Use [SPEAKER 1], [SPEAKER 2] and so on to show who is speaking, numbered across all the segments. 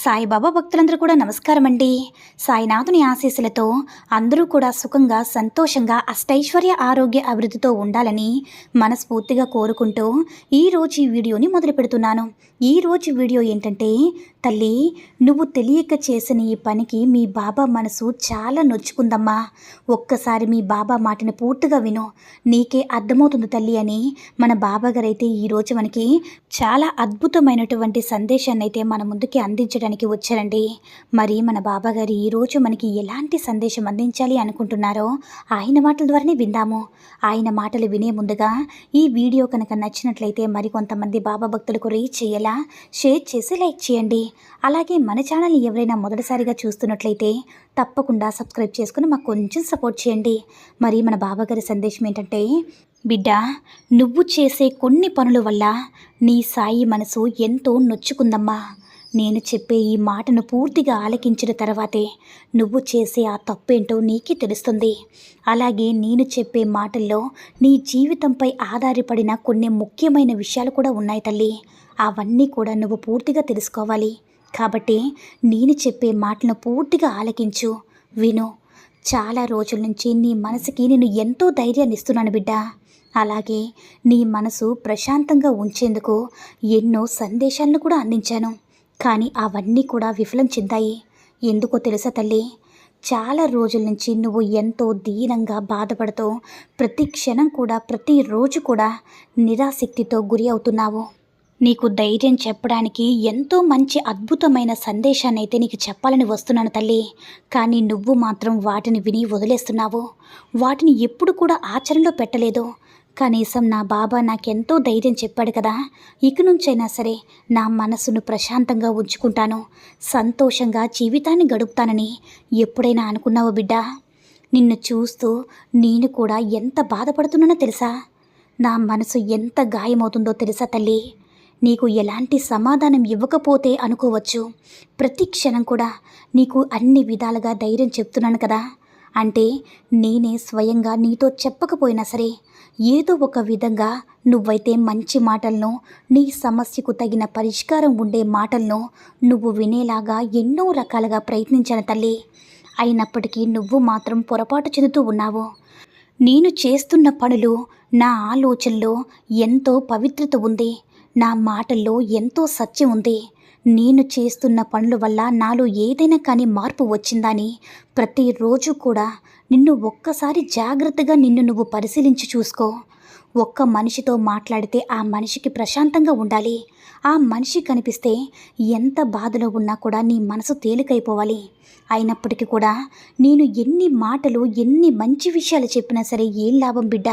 [SPEAKER 1] సాయిబాబా భక్తులందరూ కూడా నమస్కారం అండి సాయినాథుని ఆశీస్సులతో అందరూ కూడా సుఖంగా సంతోషంగా అష్టైశ్వర్య ఆరోగ్య అభివృద్ధితో ఉండాలని మనస్ఫూర్తిగా కోరుకుంటూ ఈరోజు ఈ వీడియోని మొదలు పెడుతున్నాను. ఈరోజు వీడియో ఏంటంటే తల్లి నువ్వు తెలియక చేసిన ఈ పనికి మీ బాబా మనసు చాలా నొచ్చుకుందమ్మా. ఒక్కసారి మీ బాబా మాటని పూర్తిగా విను. నీకే అర్థమవుతుంది తల్లి అని మన బాబా గారైతే ఈరోజు మనకి చాలా అద్భుతమైనటువంటి సందేశాన్ని అయితే మన ముందుకి అందించడానికి వచ్చారండి. మరి మన బాబాగారు ఈరోజు మనకి ఎలాంటి సందేశం అందించాలి అనుకుంటున్నారో ఆయన మాటల ద్వారానే విందాము. ఆయన మాటలు వినే ముందుగా ఈ వీడియో కనుక నచ్చినట్లయితే మరికొంతమంది బాబా భక్తులకు రీచ్ చేయాలా షేర్ చేసి లైక్ చేయండి. అలాగే మన ఛానల్ని ఎవరైనా మొదటిసారిగా చూస్తున్నట్లయితే తప్పకుండా సబ్స్క్రైబ్ చేసుకుని మాకు కొంచెం సపోర్ట్ చేయండి. మరి మన బాబాగారి సందేశం ఏంటంటే బిడ్డ నువ్వు చేసే కొన్ని పనుల వల్ల నీ సాయి మనసు ఎంతో నొచ్చుకుందమ్మా. నేను చెప్పే ఈ మాటను పూర్తిగా ఆలకించిన తర్వాతే నువ్వు చేసే ఆ తప్పేంటో నీకే తెలుస్తుంది. అలాగే నేను చెప్పే మాటల్లో నీ జీవితంపై ఆధారపడిన కొన్ని ముఖ్యమైన విషయాలు కూడా ఉన్నాయి తల్లి. అవన్నీ కూడా నువ్వు పూర్తిగా తెలుసుకోవాలి. కాబట్టి నేను చెప్పే మాటలను పూర్తిగా ఆలకించు. విను చాలా రోజుల నుంచి నీ మనసుకి నేను ఎంతో ధైర్యాన్ని ఇస్తున్నాను బిడ్డ. అలాగే నీ మనసు ప్రశాంతంగా ఉంచేందుకు ఎన్నో సందేశాలను కూడా అందించాను. కానీ అవన్నీ కూడా విఫలం చెందాయి. ఎందుకో తెలుసా తల్లి? చాలా రోజుల నుంచి నువ్వు ఎంతో దీనంగా బాధపడుతూ ప్రతి క్షణం కూడా ప్రతిరోజు కూడా నిరాశక్తితో గురి అవుతున్నావు. నీకు ధైర్యం చెప్పడానికి ఎంతో మంచి అద్భుతమైన సందేశాన్ని అయితే నీకు చెప్పాలని వస్తున్నాను తల్లి. కానీ నువ్వు మాత్రం వాటిని విని వదిలేస్తున్నావు. వాటిని ఎప్పుడు కూడా ఆచరణలో పెట్టలేదు. కనీసం నా బాబా నాకెంతో ధైర్యం చెప్పాడు కదా. ఇక నుంచైనా సరే నా మనసును ప్రశాంతంగా ఉంచుకుంటాను. సంతోషంగా జీవితాన్ని గడుపుతానని ఎప్పుడైనా అనుకున్నావు బిడ్డ? నిన్ను చూస్తూ నేను కూడా ఎంత బాధపడుతున్నానో తెలుసా? నా మనసు ఎంత గాయమవుతుందో తెలుసా తల్లి? నీకు ఎలాంటి సమాధానం ఇవ్వకపోతే అనుకోవచ్చు. ప్రతి క్షణం కూడా నీకు అన్ని విధాలుగా ధైర్యం చెప్తున్నాను కదా. అంటే నేనే స్వయంగా నీతో చెప్పకపోయినా సరే ఏదో ఒక విధంగా నువ్వైతే మంచి మాటలను నీ సమస్యకు తగిన పరిష్కారం ఉండే మాటలను నువ్వు వినేలాగా ఎన్నో రకాలుగా ప్రయత్నించాను తల్లి. అయినప్పటికీ నువ్వు మాత్రం పొరపాటు చెందుతూ ఉన్నావు. నేను చేస్తున్న పనులు నా ఆలోచనలో ఎంతో పవిత్రత ఉంది. నా మాటల్లో ఎంతో సత్యం ఉంది. నేను చేస్తున్న పనుల వల్ల నాలో ఏదైనా కానీ మార్పు వచ్చిందని ప్రతిరోజు కూడా నిన్ను ఒక్కసారి జాగ్రత్తగా నిన్ను నువ్వు పరిశీలించి చూసుకో. ఒక్క మనిషితో మాట్లాడితే ఆ మనిషికి ప్రశాంతంగా ఉండాలి. ఆ మనిషి కనిపిస్తే ఎంత బాధలో ఉన్నా కూడా నీ మనసు తేలికైపోవాలి. అయినప్పటికీ కూడా నేను ఎన్ని మాటలు ఎన్ని మంచి విషయాలు చెప్పినా సరే ఏం లాభం బిడ్డ?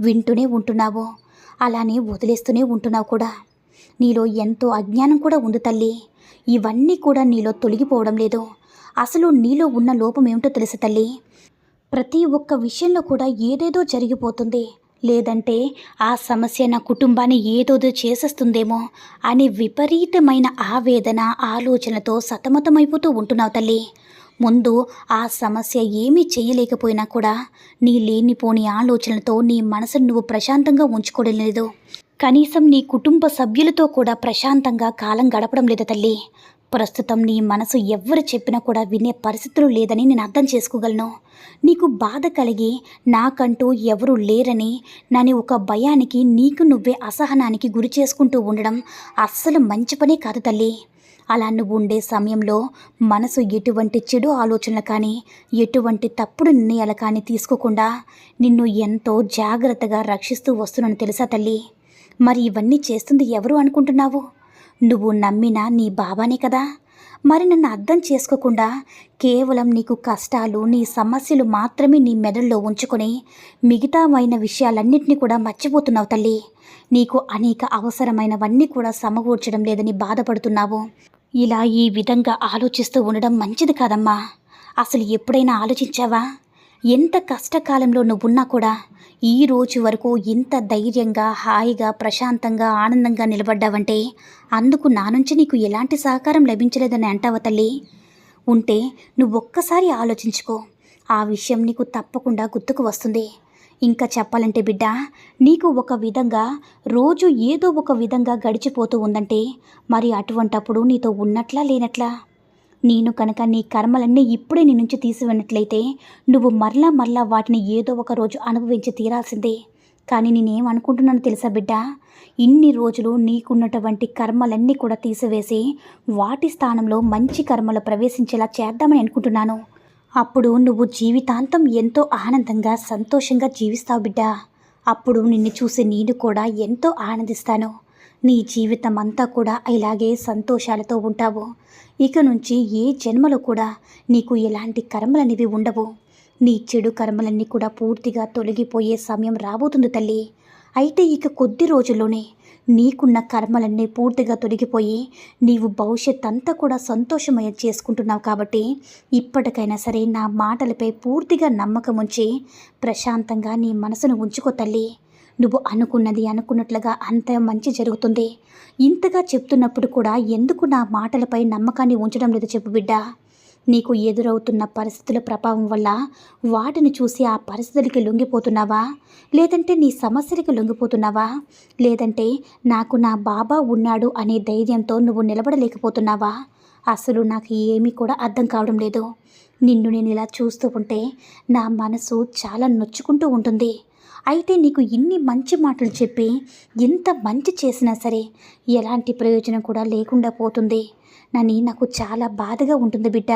[SPEAKER 1] వింటూనే ఉంటున్నావు. అలానే వదిలేస్తూనే ఉంటున్నావు కూడా. నీలో ఎంతో అజ్ఞానం కూడా ఉంది తల్లి. ఇవన్నీ కూడా నీలో తొలగిపోవడం లేదు. అసలు నీలో ఉన్న లోపం ఏమిటో తెలుసు తల్లి. ప్రతి ఒక్క విషయంలో కూడా ఏదేదో జరిగిపోతుంది. లేదంటే ఆ సమస్య నా కుటుంబాన్ని ఏదోదో చేసేస్తుందేమో అనే విపరీతమైన ఆవేదన ఆలోచనతో సతమతమైపోతూ ఉంటున్నావు తల్లి. ముందు ఆ సమస్య ఏమీ చేయలేకపోయినా కూడా నీ లేనిపోని ఆలోచనలతో నీ మనసును నువ్వు ప్రశాంతంగా ఉంచుకోవడం లేదు. కనీసం నీ కుటుంబ సభ్యులతో కూడా ప్రశాంతంగా కాలం గడపడం లేదు తల్లి. ప్రస్తుతం నీ మనసు ఎవ్వరు చెప్పినా కూడా వినే పరిస్థితులు లేదని నేను అర్థం చేసుకోగలను. నీకు బాధ కలిగి నాకంటూ ఎవరు లేరని నని ఒక భయానికి నీకు నువ్వే అసహనానికి గురి చేసుకుంటూ ఉండడం అస్సలు మంచి పనే కాదు తల్లి. అలా నువ్వు ఉండే సమయంలో మనసు ఎటువంటి చెడు ఆలోచనలు కానీ ఎటువంటి తప్పుడు నిర్ణయాలు కానీ తీసుకోకుండా నిన్ను ఎంతో జాగ్రత్తగా రక్షిస్తూ వస్తున్నాను తెలుసా తల్లి. మరి ఇవన్నీ చేస్తుంది ఎవరు అనుకుంటున్నావు? నువ్వు నమ్మిన నీ బాబానే కదా? మరి నన్ను అర్థం చేసుకోకుండా కేవలం నీకు కష్టాలు నీ సమస్యలు మాత్రమే నీ మెదడులో ఉంచుకొని మిగతామైన విషయాలన్నింటినీ కూడా మర్చిపోతున్నావు తల్లి. నీకు అనేక అవసరమైనవన్నీ కూడా సమకూర్చడం లేదని బాధపడుతున్నావు. ఇలా ఈ విధంగా ఆలోచిస్తూ ఉండడం మంచిది కాదమ్మా. అసలు ఎప్పుడైనా ఆలోచించావా? ఎంత కష్టకాలంలో నువ్వున్నా కూడా ఈ రోజు వరకు ఇంత ధైర్యంగా హాయిగా ప్రశాంతంగా ఆనందంగా నిలబడ్డావంటే అందుకు నా నుంచి నీకు ఎలాంటి సహకారం లభించలేదని అంటావా తల్లి? ఉంటే నువ్వు ఒక్కసారి ఆలోచించుకో. ఆ విషయం నీకు తప్పకుండా గుర్తుకు వస్తుంది. ఇంకా చెప్పాలంటే బిడ్డ నీకు ఒక విధంగా రోజు ఏదో ఒక విధంగా గడిచిపోతూ ఉందంటే మరి అటువంటప్పుడు నీతో ఉన్నట్లా లేనట్లా? నేను కనుక నీ కర్మలన్నీ ఇప్పుడే నీ నుంచి తీసివన్నట్లయితే నువ్వు మరలా మరలా వాటిని ఏదో ఒక రోజు అనుభవించి తీరాల్సిందే. కానీ నేనేం అనుకుంటున్నాను తెలుసా బిడ్డ? ఇన్ని రోజులు నీకున్నటువంటి కర్మలన్నీ కూడా తీసివేసి వాటి స్థానంలో మంచి కర్మలు ప్రవేశించేలా చేద్దామని అనుకుంటున్నాను. అప్పుడు నువ్వు జీవితాంతం ఎంతో ఆనందంగా సంతోషంగా జీవిస్తావు బిడ్డ. అప్పుడు నిన్ను చూసి నేను కూడా ఎంతో ఆనందిస్తాను. నీ జీవితం అంతా కూడా ఇలాగే సంతోషాలతో ఉంటావు. ఇక నుంచి ఏ జన్మలో కూడా నీకు ఎలాంటి కర్మలనేవి ఉండవు. నీ చెడు కర్మలన్నీ కూడా పూర్తిగా తొలగిపోయే సమయం రాబోతుంది తల్లి. అయితే ఇక కొద్ది రోజుల్లోనే నీకున్న కర్మలన్నీ పూర్తిగా తొలగిపోయి నీవు భవిష్యత్ అంతా కూడా సంతోషమయ చేసుకుంటున్నావు కాబట్టి ఇప్పటికైనా సరే నా మాటలపై పూర్తిగా నమ్మకం ఉంచి ప్రశాంతంగా నీ మనసును ఉంచుకో తల్లి. నువ్వు అనుకున్నది అనుకున్నట్లుగా అంత మంచి జరుగుతుంది. ఇంతగా చెప్తున్నప్పుడు కూడా ఎందుకు నా మాటలపై నమ్మకాన్ని ఉంచడం లేదు చెప్పు బిడ్డ. నీకు ఎదురవుతున్న పరిస్థితుల ప్రభావం వల్ల వాటిని చూసి ఆ పరిస్థితులకి లొంగిపోతున్నావా? లేదంటే నీ సమస్యలకి లొంగిపోతున్నావా? లేదంటే నాకు నా బాబా ఉన్నాడు అనే ధైర్యంతో నువ్వు నిలబడలేకపోతున్నావా? అసలు నాకు ఏమీ కూడా అర్థం కావడం లేదు. నిన్ను నేను ఇలా చూస్తూ ఉంటే నా మనసు చాలా నొచ్చుకుంటూ ఉంటుంది. అయితే నీకు ఇన్ని మంచి మాటలు చెప్పి ఎంత మంచి చేసినా సరే ఎలాంటి ప్రయోజనం కూడా లేకుండా పోతుంది. నని నాకు చాలా బాధగా ఉంటుంది బిడ్డ.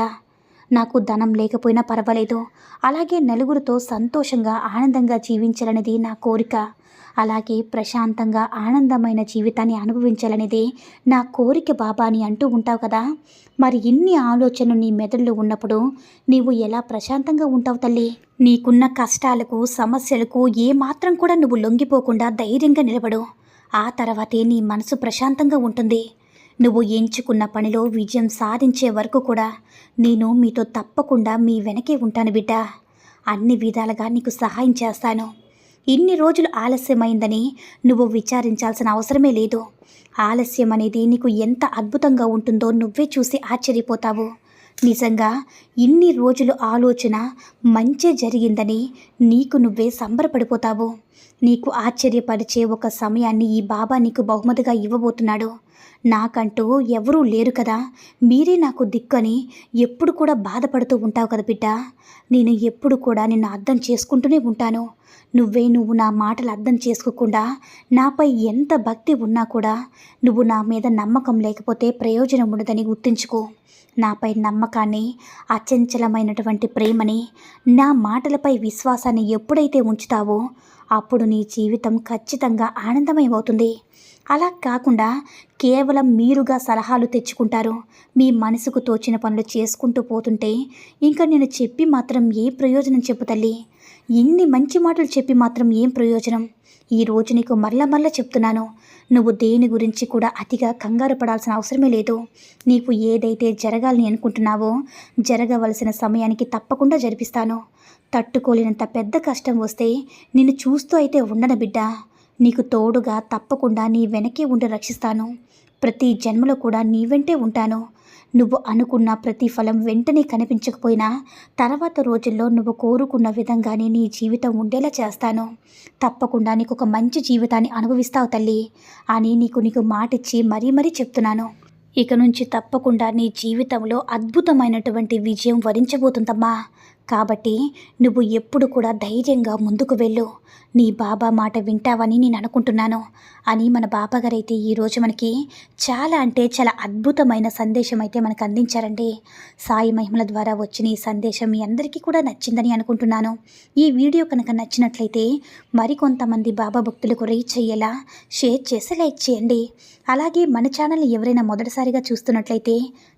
[SPEAKER 1] నాకు ధనం లేకపోయినా పర్వాలేదు. అలాగే నలుగురితో సంతోషంగా ఆనందంగా జీవించాలనేది నా కోరిక. అలాగే ప్రశాంతంగా ఆనందమైన జీవితాన్ని అనుభవించాలనేదే నా కోరిక బాబా అని అంటూ ఉంటావు కదా. మరి ఇన్ని ఆలోచనలు నీ మెదడులో ఉన్నప్పుడు నీవు ఎలా ప్రశాంతంగా ఉంటావు తల్లి? నీకున్న కష్టాలకు సమస్యలకు ఏ మాత్రం కూడా నువ్వు లొంగిపోకుండా ధైర్యంగా నిలబడు. ఆ తర్వాతే నీ మనసు ప్రశాంతంగా ఉంటుంది. నువ్వు ఎంచుకున్న పనిలో విజయం సాధించే వరకు కూడా నేను మీతో తప్పకుండా మీ వెనకే ఉంటాను బిడ్డ. అన్ని విధాలుగా నీకు సహాయం చేస్తాను. ఇన్ని రోజులు ఆలస్యమైందని నువ్వు విచారించాల్సిన అవసరమే లేదు. ఆలస్యం అనేది నీకు ఎంత అద్భుతంగా ఉంటుందో నువ్వే చూసి ఆశ్చర్యపోతావు. నిజంగా ఇన్ని రోజులు ఆలోచన మంచే జరిగిందని నీకు నువ్వే సంబరపడిపోతావు. నీకు ఆశ్చర్యపరిచే ఒక సమయాన్ని ఈ బాబా నీకు బహుమతిగా ఇవ్వబోతున్నాడు. నాకంటూ ఎవరూ లేరు కదా. మీరే నాకు దిక్కని ఎప్పుడు కూడా బాధపడుతూ ఉంటావు కదా బిడ్డ. నేను ఎప్పుడు కూడా నిన్ను అర్థం చేసుకుంటూనే ఉంటాను. నువ్వే నువ్వు నా మాటలు అర్థం చేసుకోకుండా నాపై ఎంత భక్తి ఉన్నా కూడా నువ్వు నా మీద నమ్మకం లేకపోతే ప్రయోజనం ఉండదని గుర్తుంచుకో. నాపై నమ్మకాన్ని అచంచలమైనటువంటి ప్రేమని నా మాటలపై విశ్వాసాన్ని ఎప్పుడైతే ఉంచుతావో అప్పుడు నీ జీవితం ఖచ్చితంగా ఆనందమయమవుతుంది అలా కాకుండా కేవలం మీరుగా సలహాలు తెచ్చుకుంటారు. మీ మనసుకు తోచిన పనులు చేసుకుంటూ పోతుంటే ఇంకా నేను చెప్పి మాత్రం ఏ ప్రయోజనం చెప్పు తల్లి. ఇన్ని మంచి మాటలు చెప్పి మాత్రం ఏం ప్రయోజనం? ఈ రోజు నీకు మరల మరల చెప్తున్నాను. నువ్వు దేని గురించి కూడా అతిగా కంగారు పడాల్సిన అవసరమే లేదు. నీకు ఏదైతే జరగాలని అనుకుంటున్నావో జరగవలసిన సమయానికి తప్పకుండా జరిపిస్తాను. తట్టుకోలేనంత పెద్ద కష్టం వస్తే నిన్ను చూస్తూ అయితే ఉండను బిడ్డ. నీకు తోడుగా తప్పకుండా నీ వెనకే ఉండి రక్షిస్తాను. ప్రతి జన్మలో కూడా నీ వెంటే ఉంటాను. నువ్వు అనుకున్న ప్రతి ఫలం వెంటనే కనిపించకపోయినా తర్వాత రోజుల్లో నువ్వు కోరుకున్న విధంగానే నీ జీవితం ఉండేలా చేస్తాను. తప్పకుండా నీకు ఒక మంచి జీవితాన్ని అనుభవిస్తావు తల్లి అని నీకు నీకు మాటిచ్చి మరీ మరీ చెప్తున్నాను. ఇక నుంచి తప్పకుండా నీ జీవితంలో అద్భుతమైనటువంటి విజయం వరించబోతుందమ్మా. కాబట్టి నువ్వు ఎప్పుడు కూడా ధైర్యంగా ముందుకు వెళ్ళు. నీ బాబా మాట వింటావని నేను అనుకుంటున్నాను. అని మన బాబాగారైతే ఈరోజు మనకి చాలా అంటే చాలా అద్భుతమైన సందేశం అయితే మనకు అందించారండి. సాయి మహిమల ద్వారా వచ్చిన ఈ సందేశం మీ అందరికీ కూడా నచ్చిందని అనుకుంటున్నాను. ఈ వీడియో కనుక నచ్చినట్లయితే మరికొంతమంది బాబా భక్తులకు రీచ్ అయ్యేలా షేర్ చేసి లైక్ చేయండి. అలాగే మన ఛానల్ ఎవరైనా మొదటిసారిగా చూస్తున్నట్లయితే